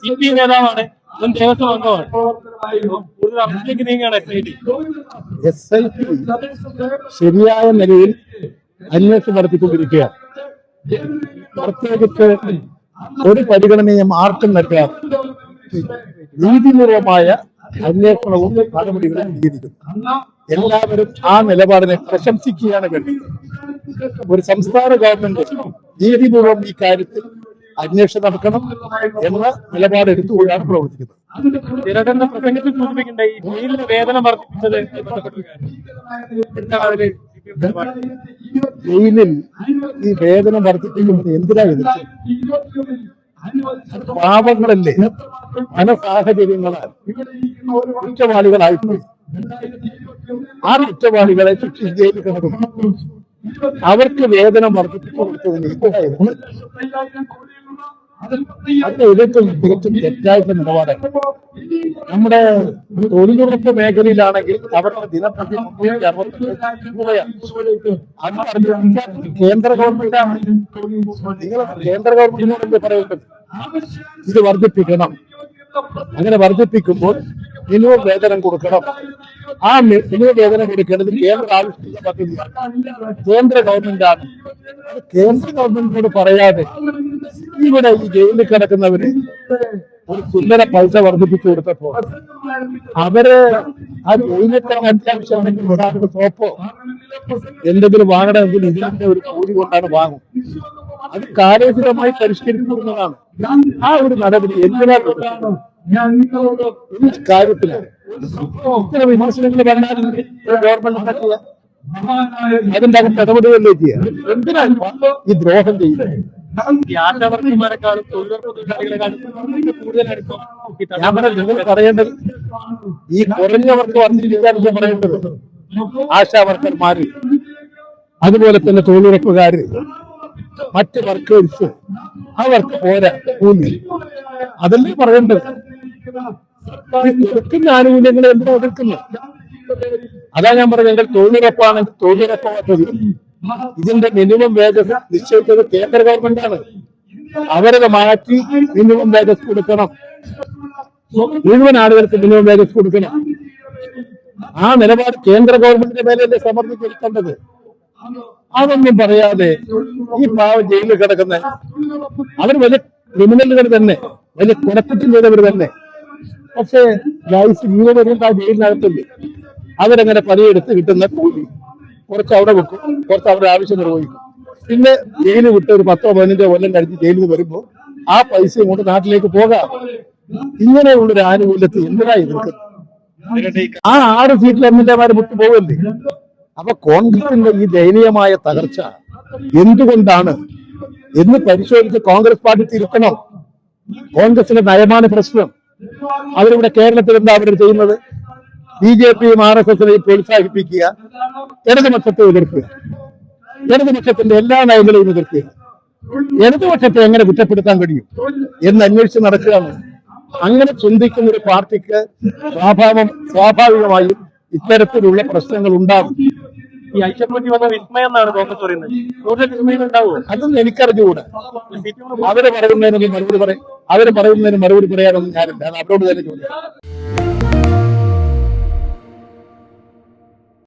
C P നേതാവാണ്. മുൻ ദേവസ്വം അംഗമാണ്. കൂടുതൽ അറസ്റ്റിലേക്ക് നീങ്ങുകയാണ് S I T. S I T ശരിയായ നിലയിൽ അന്വേഷണം നടത്തിക്കൊണ്ടിരിക്കുകയാണ്. പ്രത്യേകിച്ച് ഒരു പരിഗണനയും ആർക്കും നൽകാം നീതിപൂർവമായ അന്വേഷണവും നടപടികളും സ്വീകരിക്കുന്നു എല്ലാവരും ആ നിലപാടിനെ പ്രശംസിക്കുകയാണ് വേണ്ടത് ഒരു സംസ്ഥാന ഗവൺമെന്റ് നീതിപൂർവം ഈ കാര്യത്തിൽ അന്വേഷണം നടക്കണം എന്ന നിലപാട് എടുത്തുകൊണ്ടാണ് പ്രവർത്തിക്കുന്നത്. പ്രസംഗത്തിൽ സൂചിപ്പിക്കേണ്ട ഈ ജയിലിന് വേതനം വർദ്ധിപ്പിച്ചത്? ജയിലിൽ ഈ വേതനം വർദ്ധിപ്പിക്കുന്നത് എന്തിനാ ഇത് പാവങ്ങളല്ലേ പല സാഹചര്യങ്ങളാൽ കുറ്റവാളികളായിപ്പോയി. ആ കുറ്റവാളികളെ ശിക്ഷിച്ച് ജയിലിൽ കിടക്കും അവർക്ക് വേദന വർദ്ധിപ്പിച്ചു അത് എതിർക്കും തികച്ചും തെറ്റായിട്ടുള്ള നിലപാടാണ്. നമ്മുടെ തൊഴിലുറപ്പ് മേഖലയിലാണെങ്കിൽ അവരുടെ ദിനപ്രതി കേന്ദ്ര ഗവൺമെന്റാണ് നിങ്ങൾ കേന്ദ്ര ഗവൺമെന്റിനോട് പറയുന്നത് ഇത് വർദ്ധിപ്പിക്കണം. അങ്ങനെ വർദ്ധിപ്പിക്കുമ്പോൾ ഇനിയും വേതനം കൊടുക്കണം. ആ മി- മിനിമം വേതനം കൊടുക്കേണ്ടത് കേന്ദ്ര ആവിഷ്കൃത പദ്ധതിയാണ്. കേന്ദ്ര ഗവൺമെന്റാണ്. കേന്ദ്ര ഗവൺമെന്റിനോട് പറയാതെ ഇവിടെ ഈ ജയിലിൽ കിടക്കുന്നവര് ഒരു സുന്ദര പൈസ വർദ്ധിപ്പിച്ചു കൊടുത്തപ്പോ അവർ ആ ജയിലിന്റെ അത്യാവശ്യമാണെങ്കിൽ ഒരാൾക്ക് സോപ്പോ എന്തെങ്കിലും വാങ്ങണമെങ്കിൽ ഇതിന്റെ ഒരു കോടി കൊണ്ടാണ് വാങ്ങും. അത് കാര്യക്ഷമമായി പരിഷ്കരിക്കുന്നതാണ് ആ ഒരു നടപടി എന്തിനാണ് ഈ വിമർശനങ്ങൾ ഗവൺമെന്റ്? അതിന്റെ അകത്ത് ഇടപെടുകയല്ലേ ചെയ്യുക എന്തിനാണ് ഈ ദ്രോഹം ചെയ്യുന്നത്? തൊഴിലുറപ്പ് തൊഴിലാളികളെക്കാളും ഞാൻ പറയേണ്ടത് ഈ കുറഞ്ഞവർക്ക് വർദ്ധിപ്പിക്കാൻ പറയേണ്ടത് ആശാ വർക്കർമാര് അതുപോലെ തന്നെ തൊഴിലുറപ്പുകാര് മറ്റ് വർക്കേഴ്സ് അവർക്ക് പോരാ കൂലി അതല്ലേ പറയേണ്ടത്? കൊടുക്കുന്ന ആനുകൂല്യങ്ങൾ എന്തിനാ ഒതുക്കുന്നത് അതാ ഞാൻ പറഞ്ഞത്. എന്റെ തൊഴിലുറപ്പാണെങ്കിൽ തൊഴിലുറപ്പ് ഇതിന്റെ മിനിമം വേജസ് നിശ്ചയിച്ചത് കേന്ദ്ര ഗവൺമെന്റാണ് അവരത് മാറ്റി മിനിമം വേജസ് കൊടുക്കണം. മുഴുവൻ ആളുകൾക്ക് മിനിമം വേജസ് കൊടുക്കണം. ആ നിലപാട് കേന്ദ്ര ഗവൺമെന്റിന്റെ മേലല്ലേ സമർപ്പിച്ചെടുക്കേണ്ടത് അതൊന്നും പറയാതെ ഈ പാവം ജയിലിൽ കിടക്കുന്ന അവർ വലിയ ക്രിമിനലുകൾ തന്നെ. വലിയ കുഴപ്പത്തിൽ ചെയ്തവർ തന്നെ. പക്ഷേ ഗൈസ് ഇങ്ങനെ വരുന്ന ആ ജയിലിനകത്തുണ്ട് അവരങ്ങനെ പണിയെടുത്ത് കിട്ടുന്ന കൂലി. കുറച്ച് അവിടെ വെക്കും കുറച്ച് അവരുടെ ആവശ്യം നിർവഹിക്കും. പിന്നെ ജയിലിൽ വിട്ട് ഒരു പത്തോ പതിനഞ്ചോ കൊല്ലം കഴിഞ്ഞ് ജയിലിൽ നിന്ന് വരുമ്പോൾ ആ പൈസ കൊണ്ട് നാട്ടിലേക്ക് പോകാം. ഇങ്ങനെയുള്ളൊരു ആനുകൂല്യത്തിൽ എന്തിനാ എതിർക്കുന്നത് ആ ആറ് സീറ്റിൽ എം എൽ എമാര് വിട്ടു പോകല്ലേ അപ്പൊ കോൺഗ്രസിന്റെ ഈ ദയനീയമായ തകർച്ച എന്തുകൊണ്ടാണ്? എന്ന് പരിശോധിച്ച് കോൺഗ്രസ് പാർട്ടി തിരുത്തണം. കോൺഗ്രസിന്റെ നയമാണ് പ്രശ്നം. അവരിവിടെ കേരളത്തിൽ എന്താ അവർ ചെയ്യുന്നത്? ബി ജെ പിയും ആർ എസ് എസിനെയും പ്രോത്സാഹിപ്പിക്കുക. ഇടതുപക്ഷത്തെ എതിർക്കുക. ഇടതുപക്ഷത്തിന്റെ എല്ലാ നയങ്ങളെയും എതിർക്കുക. ഇടതുപക്ഷത്തെ എങ്ങനെ കുറ്റപ്പെടുത്താൻ കഴിയും എന്ന് അന്വേഷിച്ച് നടക്കുകയാണ്. അങ്ങനെ ചിന്തിക്കുന്ന ഒരു പാർട്ടിക്ക് സ്വാഭാവം സ്വാഭാവികമായും ഇത്തരത്തിലുള്ള പ്രശ്നങ്ങൾ ഉണ്ടാകും. ഈ ഐക്യപ്പെട്ടി വന്ന വിസ്മയം എന്നാണ് കോൺഗ്രസ് പറയുന്നത്. കൂടുതൽ വിസ്മയം ഉണ്ടാവുമോ? അതൊന്നും എനിക്കറിഞ്ഞുകൂടാ. അവരെ പറയുന്നതിനൊന്നും മറുപടി പറയും അവർ പറയുന്നതിന് മറുപടി പറയാനൊന്നും ഞാനില്ല. അത് അവരോട് തന്നെ ചോദിക്കാം.